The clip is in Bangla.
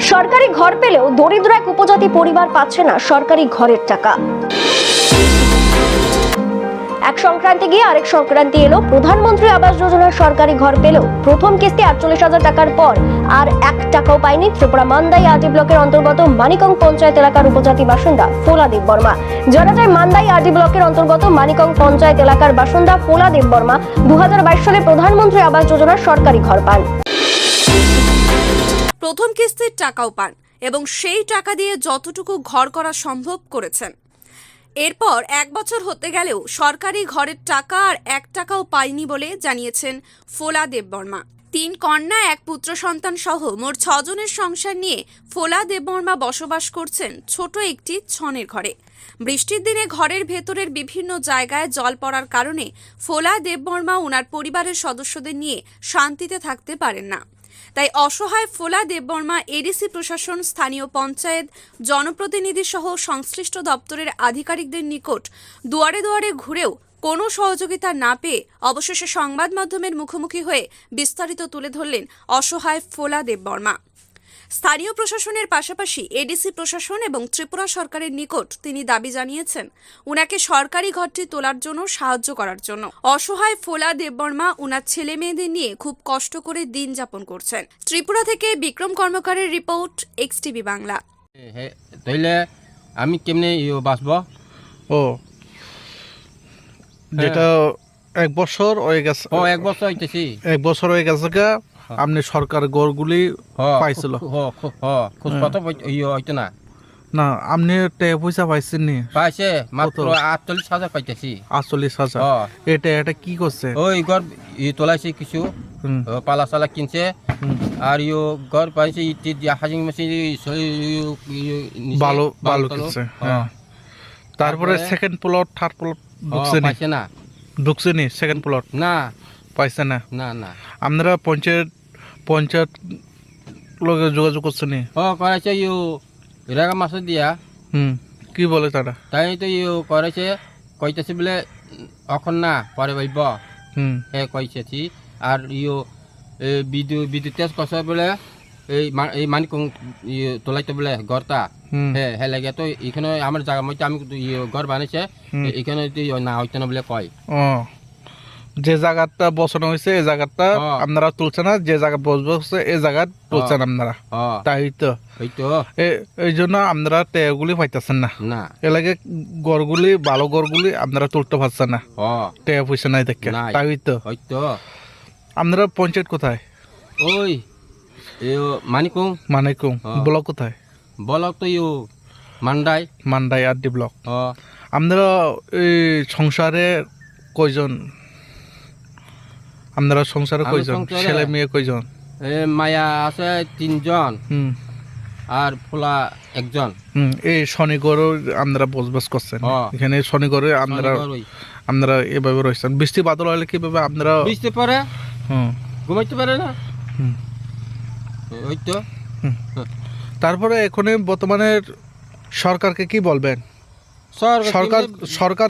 সরকারি ঘর পেলেও দরিদ্র এক উপজাতি পরিবার পাচ্ছে না সরকারি ঘরের টাকা। এক সংক্রান্তি গিয়ে আরেক সংক্রান্তি এলো। প্রধানমন্ত্রী আবাস যোজনার সরকারি ঘর পেলেও প্রথম কিস্তি আটচল্লিশ হাজার টাকার পর আর এক টাকাও পায়নি ত্রিপুরা মান্দাই আরডি ব্লকের অন্তর্গত মানিকং পঞ্চায়েত এলাকার উপজাতি বাসিন্দা ফোলা দেব বর্মা। জানা যায় মান্দাই আরডি ব্লকের অন্তর্গত মানিকং পঞ্চায়েত এলাকার বাসিন্দা ফোলা দেব বর্মা দু হাজার বাইশ সালে প্রধানমন্ত্রী আবাস যোজনার সরকারি ঘর পান। প্রথম কিস্তির টাকাও পান এবং সেই টাকা দিয়ে যতটুকু ঘর করা সম্ভব করেছেন। এরপর এক বছর হতে গেলেও সরকারি ঘরের টাকা আর এক টাকাও পায়নি বলে জানিয়েছেন ফোলা দেববর্মা। তিন কন্যা, এক পুত্র সন্তান সহ মোট ছজনের সংসার নিয়ে ফোলা দেববর্মা বসবাস করছেন ছোট একটি ছনের ঘরে। বৃষ্টির দিনে ঘরের ভেতরের বিভিন্ন জায়গায় জল পড়ার কারণে ফোলা দেববর্মা ওনার পরিবারের সদস্যদের নিয়ে শান্তিতে থাকতে পারেন না। তাই অসহায় ফোলা দেববর্মা, এডিসি প্রশাসন, স্থানীয় পঞ্চায়েত জনপ্রতিনিধি সহ সংশ্লিষ্ট দপ্তরের আধিকারিকদের নিকট দুয়ারে দুয়ারে ঘুরেও কোনো সহযোগিতা না পেয়ে অবশেষে সংবাদ মাধ্যমের মুখোমুখি হয়ে বিস্তারিত তুলে ধরলেন অসহায় ফোলা দেববর্মা। স্থানীয় প্রশাসনের পাশাপাশি এডিসি প্রশাসন এবং ত্রিপুরা সরকারের নিকট তিনি দাবি জানিয়েছেন উনাকে সরকারি ঘরটি তোলার জন্য সাহায্য করার জন্য। অসহায় ফোলা দেববর্মা উনার ছেলে মেয়েদের নিয়ে খুব কষ্ট করে দিন যাপন করছেন। ত্রিপুরা থেকে বিক্রম কর্মকারের রিপোর্ট এক্স টিভি বাংলা। তাইলে আমি কেমনে ইয়ে বাঁচব? ও। যেটা এক বছর হয়ে গেছে। ও এক বছর হইতেছি। এক বছর হয়ে গেছে গা। আপনি সরকার গড়গুলি হ পাইছিল। হ হ, হ খোঁজ পাতা ইয়ে না। না আপনি পয়সা পাইছেন নি পাইছে মাত্র? আটচল্লিশ হাজার পাইতেছি। আটচল্লিশ হাজার? এটা এটা কি করছে? ওই ঘর ই তোলাইছে কিছু। পালা সালা কিনছে। আর ইয়ে ঘর পাইছে ইটি হাজিং মেশিন ভালো ভালো হ্যাঁ। তারপরে? সেকেন্ড প্লট থার্ড প্লট ঢুকছে পাইছে না। ঢুকছে নি সেকেন্ড প্লট না। পাইছে না? না না। আপনারা পঞ্চায়েত পঞ্চায়েত লগে যোগাযোগ করছে নি? ও করেছে ইউ রেগা মাছ দিয়া। হুম কি বলে তারা? তাই তো ইউ করেছে কইতেছে বলে এখন না পরে বলব। হুম। হে কইছেছি আর এ বিদ্যুৎ বিদ্যুৎ তেজ কষা বলে এই এই মানিক ইয়ে তোলাইতে বলে ঘরটা হুম। হে হে লাগে তো এখানে আমার জায়গা মধ্যে আমি ঘর। এ- এখানে না হইতে না বলে কয়। যে জায়গাটা বসানো হয়েছে এই জায়গাটা। আপনারা তুলছে না যে জায়গা বসবে এই জায়গা তুলছেন আপনারা। তাই তো? এই জন্য আপনারা টেগুলি পাইতেছেন না। এলাকে গড়গুলি ভালো গড়গুলি আপনারা তুলতে পারছেন না। টেয়া পয়সা নাই দেখে। তাই তো? আপনারা পঞ্চায়েত কোথায়? ওই ইয়ে মানিকুং মানে কম হ্যাঁ। ব্লক কোথায়? ব্লক তো ইউ মান্ডাই। মান্ডাই আর ডি ব্লক আপনারা এই সংসারে কয়জন আপনারা সংসারে কয়জন? সংসারে- ছেলে মেয়ে কয়জন? এ মায়া আছে তিনজন। হুম। আর ফুলা একজন। হুম এই শনিগড় আপনারা বসবাস করছেন। হ্যাঁ। এখানে শনিগড়ে আপনারা আপনারা এভাবে রয়েছেন। বৃষ্টি বাদল হলে কীভাবে আপনারা বৃষ্টি পরে হুম। ঘুমাইতে পারে না? হুম। ওই তো। তারপরে এখন বর্তমানে সরকারকে কি বলবেন? সরকার সরকার সরকার